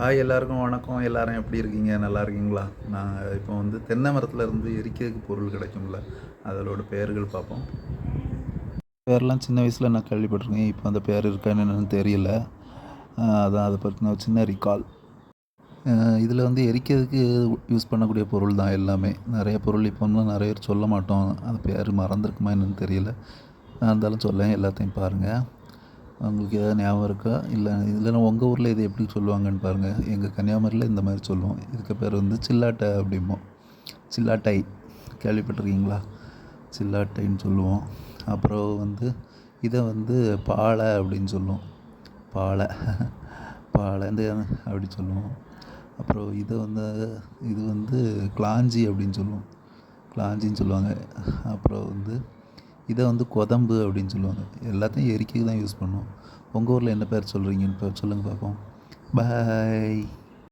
Hi எல்லாருக்கும் வணக்கம். எல்லாரும் எப்படி இருக்கீங்க? நல்லா இருக்கீங்களா? நான் இப்போ வந்து தென்னை மரத்தில் இருந்து எரிக்கிறதுக்கு பொருள் கிடைக்கும்ல அதோட பெயர்கள் பார்ப்போம். பேர்லாம் சின்ன வயசில் நான் கேள்விப்பட்டிருக்கேன். இப்போ அந்த பேர் இருக்கான்னு என்னன்னு தெரியல. அதான் அதை பற்றின ஒரு சின்ன ரிகால் இதில் வந்து எரிக்கிறதுக்கு யூஸ் பண்ணக்கூடிய பொருள் தான் எல்லாமே. நிறைய பொருள் இப்போன்னா நிறைய பேர் சொல்ல மாட்டோம். அந்த பேர் மறந்துருக்குமா என்னன்னு தெரியல. நான் இருந்தாலும் சொல்லேன் எல்லாத்தையும் பாருங்கள் உங்களுக்கு ஏதாவது ஞாபகம் இருக்கா? இல்லை இல்லைன்னா உங்கள் ஊரில் இது எப்படி சொல்லுவாங்கன்னு பாருங்கள் எங்கள் கன்னியாகுமரியில் இந்த மாதிரி சொல்லுவோம். இதுக்கு பேர் வந்து சில்லாட்டை அப்படிம்போம் சில்லாட்டை. கேள்விப்பட்டிருக்கீங்களா? சில்லாட்டைன்னு சொல்லுவோம். அப்புறம் வந்து இதை வந்து பாலை அப்படின்னு சொல்லுவோம். பாலை. பாலை இந்த அப்படி சொல்லுவோம். அப்புறம் இதை வந்து இது வந்து கிளாஞ்சி அப்படின்னு சொல்லுவோம். கிளாஞ்சின்னு சொல்லுவாங்க. அப்புறம் வந்து இதை வந்து கொதம்பு அப்படின்னு சொல்லுவாங்க. எல்லாத்தையும் எரிக்க தான் யூஸ் பண்ணுவோம். உங்கள் ஊரில் என்ன பேர் சொல்கிறீங்கன்னு இப்போ சொல்லுங்கள் பார்ப்போம். பாய்